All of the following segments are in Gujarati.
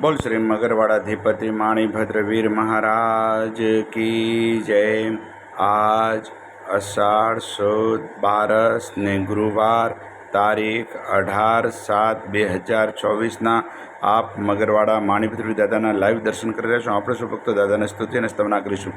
બોલ શ્રી મગરવાડાધિપતિ માણીભદ્ર વીર મહારાજ કી જય. આજ અષાઢ સુદ બારસ ને ગુરુવાર તારીખ અઢાર સાત બે હજાર ચોવીસના આપ મગરવાડા માણિપત્રી દાદાના લાઈવ દર્શન કરી રહ્યા છો. આપણે શું ફક્ત દાદાને સ્તુતિ અને સ્તવના કરીશું.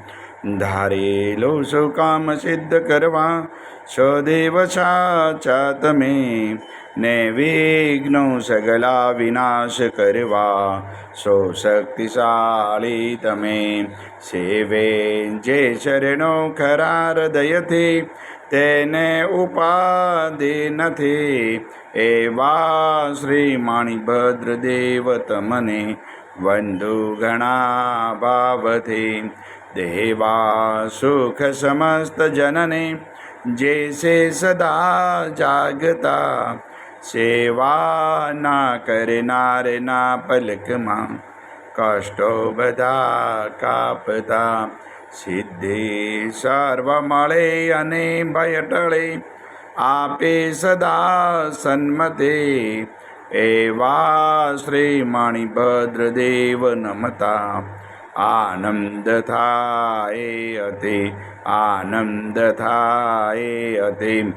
ધારેલો સૌ કામ સિદ્ધ કરવા, સદેવ સાચા તમે, ને વિઘ્નો સગલા વિનાશ કરવા. સો શક્તિશાળી તમે, સેવે જે શરણો ખરા હૃદયથી તેને ઉપાધિ નથી. એવા શ્રી માણીભદ્ર દેવ તમને વંદુ ઘણા ભાવથી. દેવા સુખ સમસ્ત જનને જે સે સદા જાગતા, સેવા ના કરનાર ના પલકમાં. કષ્ટો બધા કાપતા સિદ્ધિ સર્વ મળે અને ભય ટળે આપે સદા સન્મતે. એવા શ્રી માણીભદ્ર દેવ નમતા. આનંદ થાય અતિ, આનંદ થાય અતિ.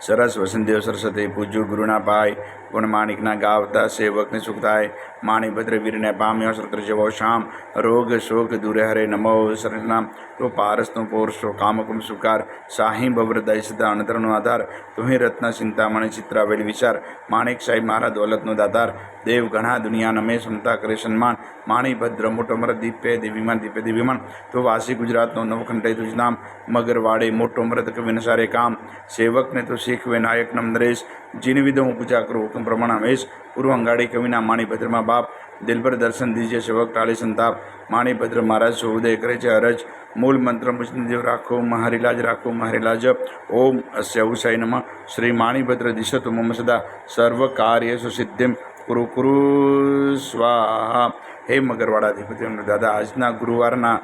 સરસ વસંતદેવ સરસ્વતી પૂજ્ય ગુરુના પાય ગુણમાણિકના ગાવતા સેવકને સુખ થાય માણિભદ્ર વીરને પામ્યો સત્ર જેવો શામ. રોગ શોક દૂરે હરે નમો સરનામ તો પારસનો પોરસો, કામકુમ સુકાર. સાહી બબ્ર સદા અણતરનો આધાર. તુહે રત્ન, ચિંતામણી, ચિત્રાવેલ વિચાર. માણિક સાહેબ મારા દોલતનો દાતાર. દેવ ઘણા દુનિયા નમે સમતા કરે સન્માન. માણીભદ્ર મોટો મર દીપે દેવીમાન દીપે દેવીમાન તો વાસી ગુજરાતનો નવખંડે તુજ નામ. મગરવાડે મોટો મરદ કવિ નસારે કામ. સેવકને તો શીખવે નાયક નમ નરેશ. જીન વિધો હું પૂજા કરું, હુકમ પ્રમાણ હમેશ પૂર્વ અંગાડી કવિના માણીભદ્રમાં બાપ. દિલભર દર્શન દીજે, સેવક ટાળી સંતાપ. માણીભદ્ર મહારાજ સૌદય કરે છે અરજ. મૂળ મંત્ર મુજદેવ રાખો, મહારીલાજ રાખો, મહારીલાજ. ઓમ અસ્ય ઉષાય નમ. શ્રી માણીભદ્ર દિશતુ મમ સદા. સર્વ કાર્ય સિદ્ધિમ. કુરુ સ્વાહા. હે મગરવાડાધિપતિ દાદા આજના ગુરુવારના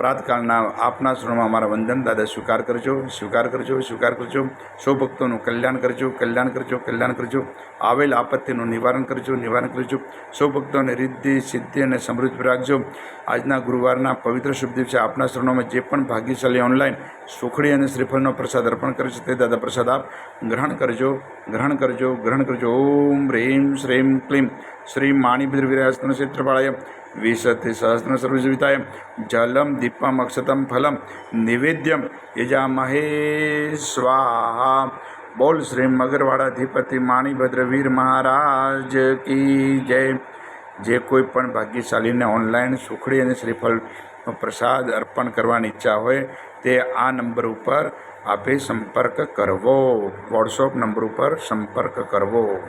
પ્રાતકાળના આપના શરણમાં અમારા વંદન. દાદા સ્વીકાર કરજો સ્વીકાર કરજો સ્વીકાર કરજો. સૌ ભક્તોનું કલ્યાણ કરજો કલ્યાણ કરજો કલ્યાણ કરજો. આવેલ આપત્તિનું નિવારણ કરજો નિવારણ કરજો. સૌ ભક્તોને રિદ્ધિ, સિદ્ધિ અને સમૃદ્ધ રાખજો. આજના ગુરુવારના પવિત્ર શુભ દિવસે આપના શરણોમાં જે પણ ભાગ્યશાળી ઓનલાઈન સુખડી અને શ્રીફળનો પ્રસાદ અર્પણ કરે છે તે દાદા પ્રસાદ આપ ગ્રહણ કરજો ગ્રહણ કરજો ગ્રહણ કરજો. ઓમ, રેમ, શ્રેમ, ક્લીમ. શ્રી માણીભદ્ર વિરાજતન ક્ષેત્રપાળાય. વિશતિ સહસ્ર સર્વજીવિતાય જલમ દીપમ અક્ષતમ ફલમ નિવેદ્યમ યજામહે સ્વાહા બોલ શ્રી મગરવાડાધિપતિ માણીભદ્ર વીર મહારાજ કી જય જે કોઈ પણ ભાગ્યશાળીને ઓનલાઈન સુખડી અને શ્રીફળનો પ્રસાદ અર્પણ કરવાની ઈચ્છા હોય તે આ નંબર ઉપર આપે સંપર્ક કરવો. વોટ્સઅપ નંબર ઉપર સંપર્ક કરવો.